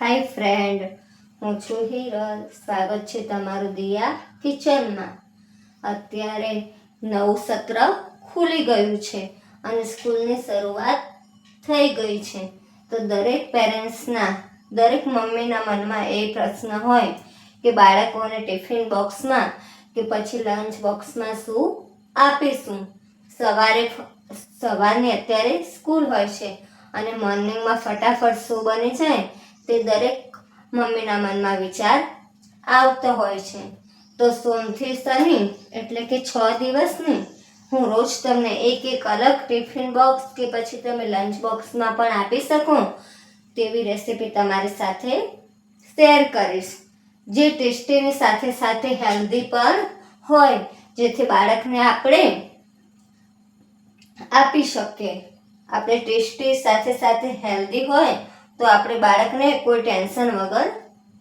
હાય friend, હું છું હિરલ. સ્વાગત છે તમારું દિયા કિચનમાં. અત્યારે નવું સત્ર ખુલી ગયું છે અને સ્કૂલની શરૂઆત થઈ ગઈ છે. તો દરેક પેરેન્ટ્સના, દરેક મમ્મીના મનમાં એ પ્રશ્ન હોય કે બાળકોને ટિફિન બોક્સમાં કે પછી લંચ બોક્સમાં શું આપીશું? સવારે સવારની અત્યારે સ્કૂલ હોય છે અને મોર્નિંગમાં ફટાફટ શું બની જાય? તે દરેક મમ્મીના મનમાં વિચાર આવતો હોય છે. તો સોમથી શનિ એટલે કે છ દિવસની હું રોજ તમને એક એક અલગ ટિફિન બોક્સ કે પછી તમે લંચ બોક્સમાં પણ આપી શકો તેવી રેસીપી તમારી સાથે શેર કરીશ. જે ટેસ્ટીની સાથે સાથે હેલ્ધી પણ હોય, જેથી બાળકને આપણે આપી શકીએ. આપણે ટેસ્ટી સાથે સાથે હેલ્ધી હોય તો આપણે બાળકને કોઈ ટેન્શન વગર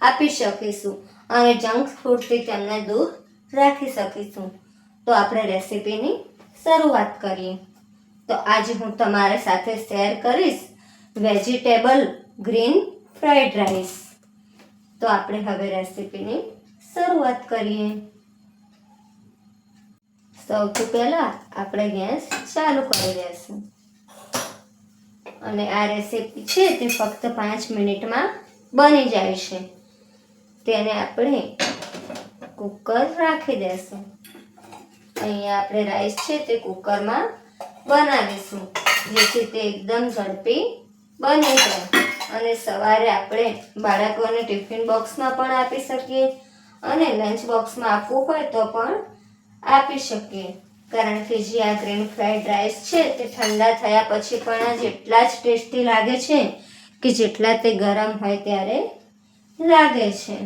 આપી શકીશું અને જંક ફૂડથી તેમને દૂર રાખી શકીશું. તો આપણે રેસીપીની શરૂઆત કરીએ. તો આજે હું તમારી સાથે શેર કરીશ વેજીટેબલ ગ્રીન ફ્રાઈડ રાઈસ. તો આપણે હવે રેસીપીની શરૂઆત કરીએ. સૌથી પહેલાં આપણે ગેસ ચાલુ કરી દઈશું. અને આ રેસીપી છે તે ફક્ત પાંચ મિનિટમાં બની જાય છે. તેને આપણે કુકર રાખી દેશું. અહીંયા આપણે રાઈસ છે તે કુકરમાં બનાવીશું, જેથી તે એકદમ ઝડપી બની જાય. અને સવારે આપણે બાળકોને ટિફિન બોક્સમાં પણ આપી શકીએ અને લંચ બોક્સમાં આપવું હોય તો પણ આપી શકીએ. કારણ કે જે આ ગ્રીન ફ્રાઈડ રાઈસ છે તે ઠંડા થયા પછી પણ જેટલા જ ટેસ્ટી લાગે છે કે જેટલા તે ગરમ હોય ત્યારે લાગે છે.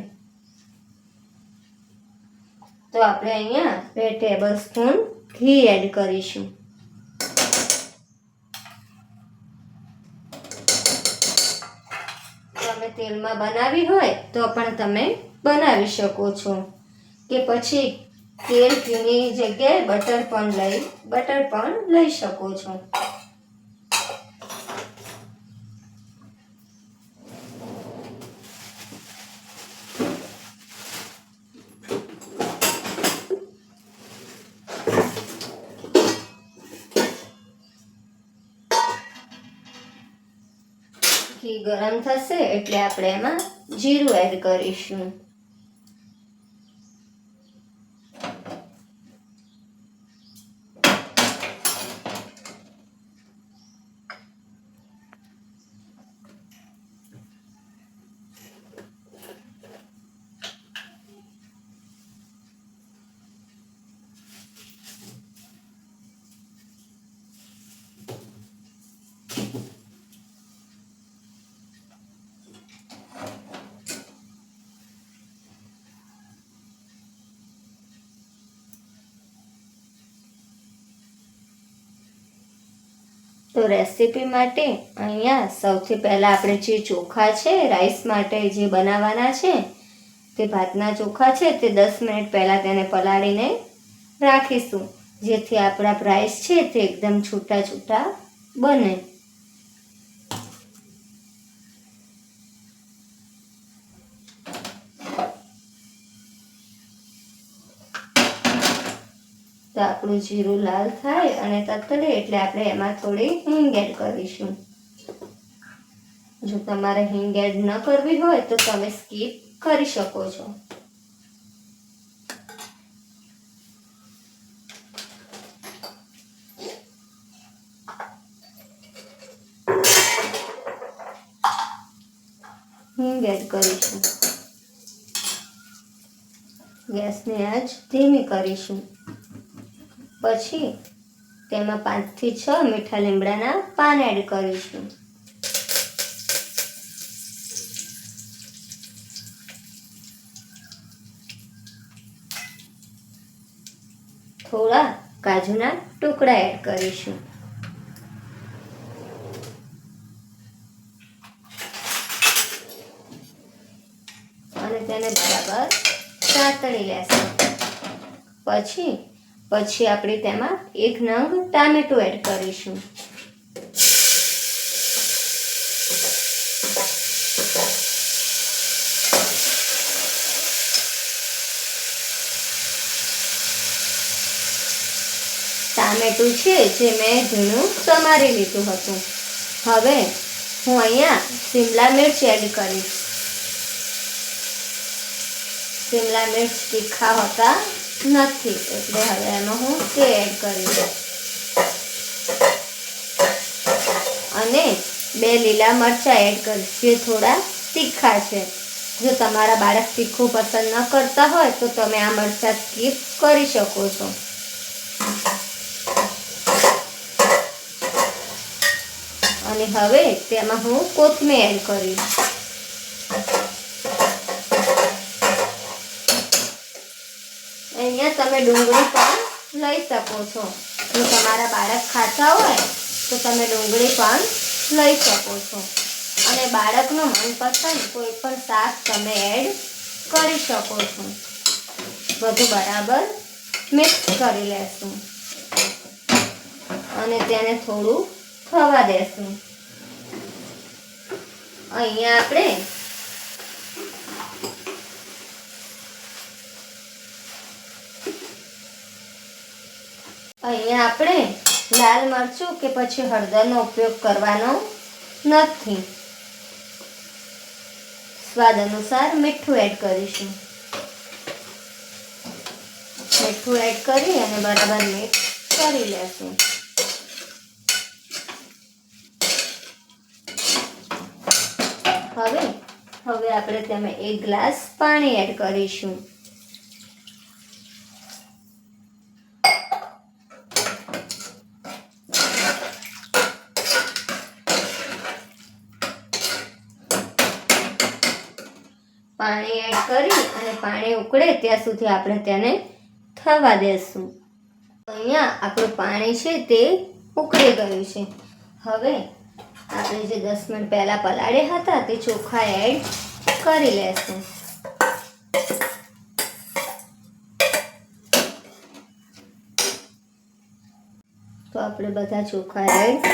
તો આપણે અહીંયા બે ટેબલ સ્પૂન ઘી એડ કરીશું. તમે તેલમાં બનાવી હોય તો પણ તમે બનાવી શકો છો. કે પછી તેલ ઘીની જગ્યાએ બટર પણ લઈ, બટર પણ લઈ શકો છો. ઘી ગરમ થશે એટલે આપણે એમાં જીરું એડ કરીશું. તો રેસીપી માટે અહીંયા સૌથી પહેલાં આપણે જે ચોખા છે રાઈસ માટે જે બનાવવાના છે, તે ભાતના ચોખા છે, તે દસ મિનિટ પહેલાં તેને પલાળીને રાખીશું. જેથી આપણા રાઈસ છે તે એકદમ છૂટા છૂટા બને. આપણું જીરું લાલ થાય અને તતડે એટલે આપણે એમાં થોડી હિંગ એડ કરીશું. જો તમારે હિંગ એડ ન કરવી હોય તો તમે સ્કીપ કરી શકો છો. હિંગ એડ કરીશું. ગેસની આંચ ધીમી કરીશું. પછી તેમાં પાંચથી છ મીઠા લીમડાના પાન એડ કરીશું. થોડા કાજુના ટુકડા એડ કરીશું. અને તેને બરાબર સાતળી લેશું. પછી પછી આપણે તેમાં એક નંગ ટામેટો એડ કરીશું. ટામેટું છે જે મેં ઝીણું સમારી લીધું હતું. હવે હું અહીંયા શિમલા મિર્ચ એડ કરીશ. શિમલા મિર્ચ તીખા હતા. નથી. એટલે હવે એમાં હું તે એડ કરીશ. અને બે લીલા મરચાં એડ કરીશ, જે થોડા તીખા છે. જો તમારા બાળક તીખું પસંદ ન કરતા હોય, તો તમે આ મરચાં સ્કીપ કરી શકો છો. અને હવે તેમાં હું કોથમીર એડ કરીશ. અહીંયા તમે ડુંગળી પણ લઈ શકો છો. જો તમારા બાળક ખાતા હોય, તો તમે ડુંગળી પણ લઈ શકો છો. અને બાળકનું મનપસંદ કોઈ પણ શાક તમે એડ કરી શકો છો. બધું બરાબર મિક્સ કરી લેશું. અને તેને થોડું થવા દેશું. અહીંયા આપણે અહીંયા આપણે લાલ મરચું કે પછી હળદરનો ઉપયોગ કરવાનો નથી. સ્વાદ અનુસાર મીઠું એડ કરીશું. મીઠું એડ કરી અને બરાબર મિક્સ કરી લેશું. હવે હવે આપણે તેમાં એક ગ્લાસ પાણી એડ કરીશું પાણી એડ કરી અને પાણી ઉકળે ત્યાં સુધી આપણે તેને થવા દેશું. અહીંયા આપણું પાણી છે તે ઉકળી ગયું છે. હવે આપણે જે દસ મિનિટ પહેલાં પલાળ્યા હતા તે ચોખા એડ કરી લેશું. તો આપણે બધા ચોખા એડ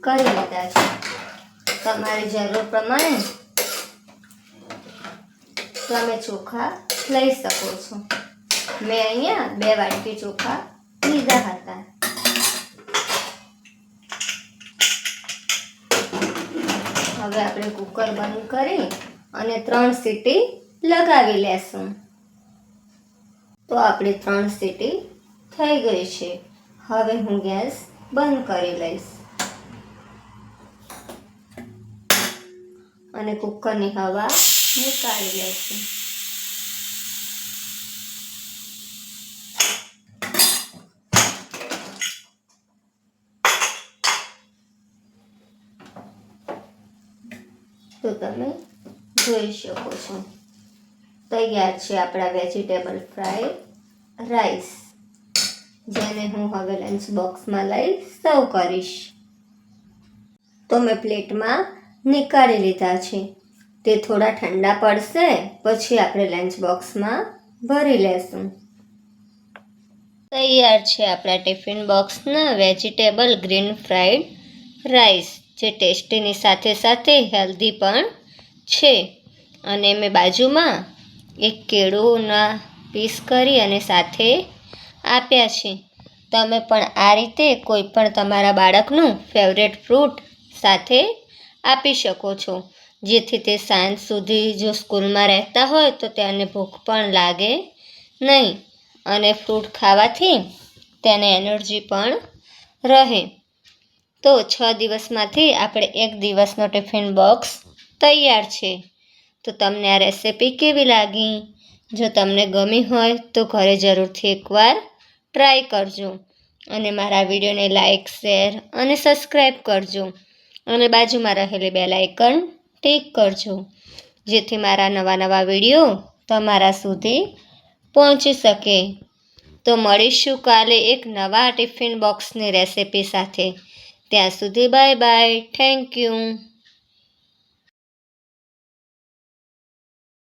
કરી લીધા છે. તમારી જરૂર પ્રમાણે તમે ચોખા લઈ શકો છો. મેં અહીંયા બે વાટકી ચોખા લીધા હતા. હવે આપણે કુકર બંધ કરી અને ત્રણ સીટી લગાવી લેશું. તો આપણી ત્રણ સીટી થઈ ગઈ છે. હવે હું ગેસ બંધ કરી લઈશ. અને કુકરની હવા નીકાળી લઈશું તો તમે જોઈ શકો છો તૈયાર છે આપણા વેજીટેબલ ફ્રાય રાઈસ જેને હું હવે લંચ બોક્સમાં લઈ સર્વ કરીશ. તો મેં પ્લેટમાં નીકાળી લીધા છે. તે થોડા ઠંડા પડશે, પછી આપણે લંચ બોક્સમાં ભરી લેશું. તૈયાર છે આપણા ટિફિન બોક્સના વેજીટેબલ ગ્રીન ફ્રાઈડ રાઈસ જે ટેસ્ટીની સાથે સાથે હેલ્ધી પણ છે. અને મેં બાજુમાં એક કેળુંના પીસ કરી અને સાથે આપ્યા છે. તમે પણ આ રીતે કોઈ પણ તમારા બાળકનું ફેવરેટ ફ્રૂટ સાથે આપી શકો છો. જેથી તે સાંજ સુધી જો સ્કૂલમાં રહેતા હોય તો તેને ભૂખ પણ લાગે નહીં અને ફ્રૂટ ખાવાથી તેને એનર્જી પણ રહે. તો છ દિવસમાંથી આપણે એક દિવસનો ટિફિન બોક્સ તૈયાર છે. તો તમને આ રેસિપી કેવી લાગી? જો તમને ગમી હોય તો ઘરે જરૂરથી એકવાર ટ્રાય કરજો અને મારા વિડીયોને લાઇક શેર અને સબસ્ક્રાઈબ કરજો અને બાજુમાં રહેલી બેલ આઇકન ટિક કરજો. જેથી મારા નવા નવા વીડિયો તમારા સુધી પહોંચી શકે. તો મળીશું કાલે એક નવા ટિફિન બોક્સની રેસિપી સાથે. ત્યાં સુધી બાય બાય. Thank you.